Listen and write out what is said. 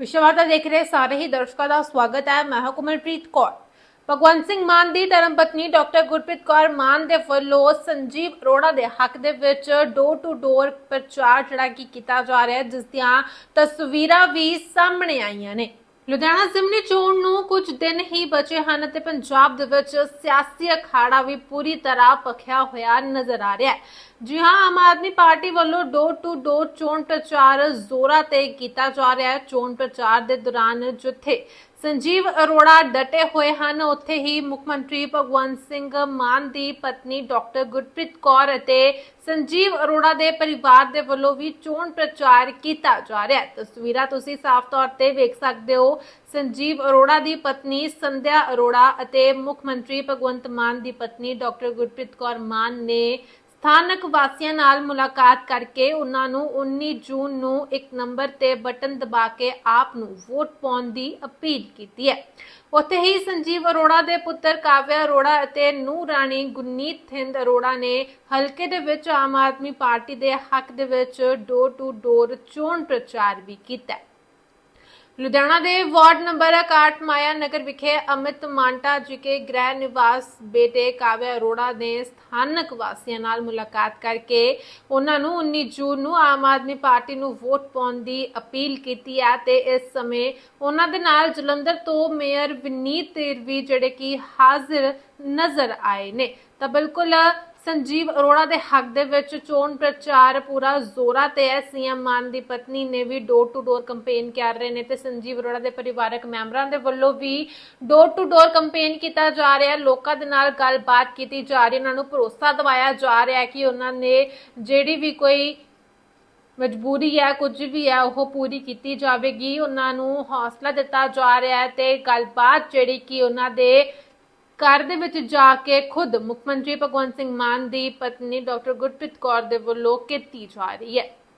ਵਿਸ਼ਵਾਰਤਾ ਦੇਖ ਰਹੇ ਸਾਰੇ ਹੀ ਦਰਸ਼ਕਾਂ ਦਾ ਸਵਾਗਤ ਹੈ। ਮੈਂ ਹਾਂ ਕੁਮਲਪ੍ਰੀਤ ਕੌਰ। ਭਗਵੰਤ ਸਿੰਘ ਮਾਨ ਦੀ ਧਰਮ ਪਤਨੀ ਡਾਕਟਰ ਗੁਰਪ੍ਰੀਤ ਕੌਰ ਮਾਨ ਦੇ ਵੱਲੋਂ ਸੰਜੀਵ ਅਰੋੜਾ ਦੇ ਹੱਕ ਦੇ ਵਿੱਚ ਡੋਰ ਟੂ ਡੋਰ ਪ੍ਰਚਾਰ ਜਿਹੜਾ ਕਿ ਕੀਤਾ ਜਾ ਰਿਹਾ ਹੈ, ਜਿਸ ਦੀਆਂ ਤਸਵੀਰਾਂ ਵੀ ਸਾਹਮਣੇ ਆਈਆਂ ਨੇ। ਲੁਧਿਆਣਾ ਜ਼ਿਮਨੀ ਚੋਣ ਨੂੰ ਕੁਝ ਦਿਨ ਹੀ ਬਚੇ ਹਨ ਤੇ ਪੰਜਾਬ ਦੇ ਵਿੱਚ ਸਿਆਸੀ ਅਖਾੜਾ ਵੀ ਪੂਰੀ ਤਰ੍ਹਾਂ ਪਖਿਆ ਹੋਇਆ ਨਜ਼ਰ ਆ ਰਿਹਾ ਹੈ। ਜੀ ਹਾਂ, ਆਮ ਆਦਮੀ ਪਾਰਟੀ ਵੱਲੋਂ ਡੋਰ ਟੂ ਡੋਰ ਚੋਣ ਪ੍ਰਚਾਰ ਜ਼ੋਰਾਂ ਤੇ ਕੀਤਾ ਜਾ ਰਿਹਾ ਹੈ। ਚੋਣ ਪ੍ਰਚਾਰ ਦੇ ਦੌਰਾਨ ਜਿੱਥੇ ਸੰਜੀਵ ਅਰੋੜਾ ਡਟੇ ਹੋਏ ਹਨ। ਉੱਥੇ ਹੀ ਮੁੱਖ ਮੰਤਰੀ ਭਗਵੰਤ ਸਿੰਘ ਮਾਨ ਦੀ ਪਤਨੀ ਡਾਕਟਰ ਗੁਰਪ੍ਰੀਤ ਕੌਰ ਅਤੇ ਸੰਜੀਵ ਅਰੋੜਾ ਦੇ ਪਰਿਵਾਰ ਦੇ ਵੱਲੋਂ ਵੀ ਚੋਣ ਪ੍ਰਚਾਰ ਕੀਤਾ ਜਾ ਰਿਹਾ ਹੈ। ਤਸਵੀਰਾਂ ਤੁਸੀਂ ਸਾਫ਼ ਤੌਰ ਤੇ ਵੇਖ ਸਕਦੇ ਹੋ। ਸੰਜੀਵ ਅਰੋੜਾ ਦੀ ਪਤਨੀ ਸੰਧਿਆ ਅਰੋੜਾ ਅਤੇ ਮੁੱਖ ਮੰਤਰੀ ਭਗਵੰਤ ਮਾਨ ਦੀ ਪਤਨੀ ਡਾਕਟਰ ਗੁਰਪ੍ਰੀਤ ਕੌਰ ਮਾਨ ਨੇ ਸਥਾਨਕ ਵਾਸੀਆਂ ਨਾਲ ਮੁਲਾਕਾਤ ਕਰਕੇ ਉਹਨਾਂ ਨੂੰ 19 ਜੂਨ ਨੂੰ ਇੱਕ ਨੰਬਰ ਤੇ ਬਟਨ ਦਬਾ ਕੇ ਆਪ ਨੂੰ ਵੋਟ ਪਾਉਣ ਦੀ ਅਪੀਲ ਕੀਤੀ ਹੈ। ਉੱਥੇ ਹੀ ਸੰਜੀਵ ਅਰੋੜਾ ਦੇ ਪੁੱਤਰ ਕਾਵਿਆ ਅਰੋੜਾ ਅਤੇ ਨੂੰ ਰਾਣੀ ਗੁਰਨੀਤ ਥਿੰਦ ਅਰੋੜਾ ਨੇ ਹਲਕੇ ਦੇ ਵਿੱਚ ਆਮ ਆਦਮੀ ਪਾਰਟੀ ਦੇ ਹੱਕ ਦੇ ਵਿੱਚ ਡੋਰ ਟੂ ਡੋਰ ਚੋਣ ਪ੍ਰਚਾਰ ਵੀ ਕੀਤਾ ਲੁਧਿਆਣਾ ਦੇ ਵਾਰਡ ਨੰਬਰ 61 ਮਾਇਆ ਨਗਰ ਵਿਖੇ ਅਮਿਤ ਮਾਂਟਾ ਜੀ ਕੇ ਗ੍ਰਹਿ ਨਿਵਾਸ ਬੇਟੇ ਕਾਵਿਆ ਅਰੋੜਾ ਨੇ ਸਥਾਨਕ ਵਾਸੀਆਂ ਨਾਲ ਮੁਲਾਕਾਤ ਕਰਕੇ ਉਹਨਾਂ ਨੂੰ 19 ਜੂਨ ਨੂੰ ਆਮ ਆਦਮੀ ਪਾਰਟੀ ਨੂੰ ਵੋਟ ਪਾਉਣ ਦੀ ਅਪੀਲ ਕੀਤੀ ਹੈ ਤੇ ਇਸ ਸਮੇਂ ਉਹਨਾਂ ਦੇ ਨਾਲ ਜਲੰਧਰ ਤੋਂ ਮੇਅਰ ਵਿਨੀਤ ਤਿਰਵੀ ਜਿਹੜੇ ਕਿ ਹਾਜ਼ਰ ਨਜ਼ਰ ਆਏ ਨੇ। ਤਾਂ ਬਿਲਕੁਲ ਸੰਜੀਵ ਅਰੋੜਾ ਦੇ ਹੱਕ ਦੇ ਵਿੱਚ ਚੋਣ ਪ੍ਰਚਾਰ ਪੂਰਾ ਜ਼ੋਰਾਂ ਤੇ ਹੈ। ਸੀਐਮ ਮਾਨ ਦੀ ਪਤਨੀ ਨੇ ਵੀ ਡੋਰ ਟੂ ਡੋਰ ਕੈਂਪੇਨ ਕਰ ਰਹੇ ਨੇ ਤੇ ਸੰਜੀਵ ਅਰੋੜਾ ਦੇ ਪਰਿਵਾਰਕ ਮੈਂਬਰਾਂ ਦੇ ਵੱਲੋਂ ਵੀ ਡੋਰ ਟੂ ਡੋਰ ਕੈਂਪੇਨ ਕੀਤਾ ਜਾ ਰਿਹਾ। ਹੈ ਲੋਕਾਂ ਦੇ ਨਾਲ ਗੱਲਬਾਤ ਕੀਤੀ ਜਾ ਰਹੀ ਹੈ। ਉਹਨਾਂ ਨੂੰ ਭਰੋਸਾ ਦਿਵਾਇਆ ਜਾ ਰਿਹਾ ਹੈ ਕਿ ਉਹਨਾਂ ਨੇ ਜਿਹੜੀ ਵੀ ਕੋਈ ਮਜਬੂਰੀ ਹੈ, ਕੁਝ ਵੀ ਹੈ, ਉਹ ਪੂਰੀ ਕੀਤੀ ਜਾਵੇਗੀ। ਉਹਨਾਂ ਨੂੰ ਹੌਸਲਾ ਦਿੱਤਾ ਜਾ ਰਿਹਾ ਹੈ ਤੇ ਗੱਲਬਾਤ ਜਿਹੜੀ ਕਿ ਉਹਨਾਂ ਦੇ ਘਰ ਦੇ ਵਿੱਚ ਜਾ ਕੇ ਖੁਦ ਮੁੱਖ ਮੰਤਰੀ ਭਗਵੰਤ ਸਿੰਘ ਮਾਨ ਦੀ ਪਤਨੀ ਡਾਕਟਰ ਗੁਰਪ੍ਰੀਤ ਕੌਰ ਦੇ ਵੱਲੋਂ ਕੀਤੀ ਜਾ ਰਹੀ ਹੈ।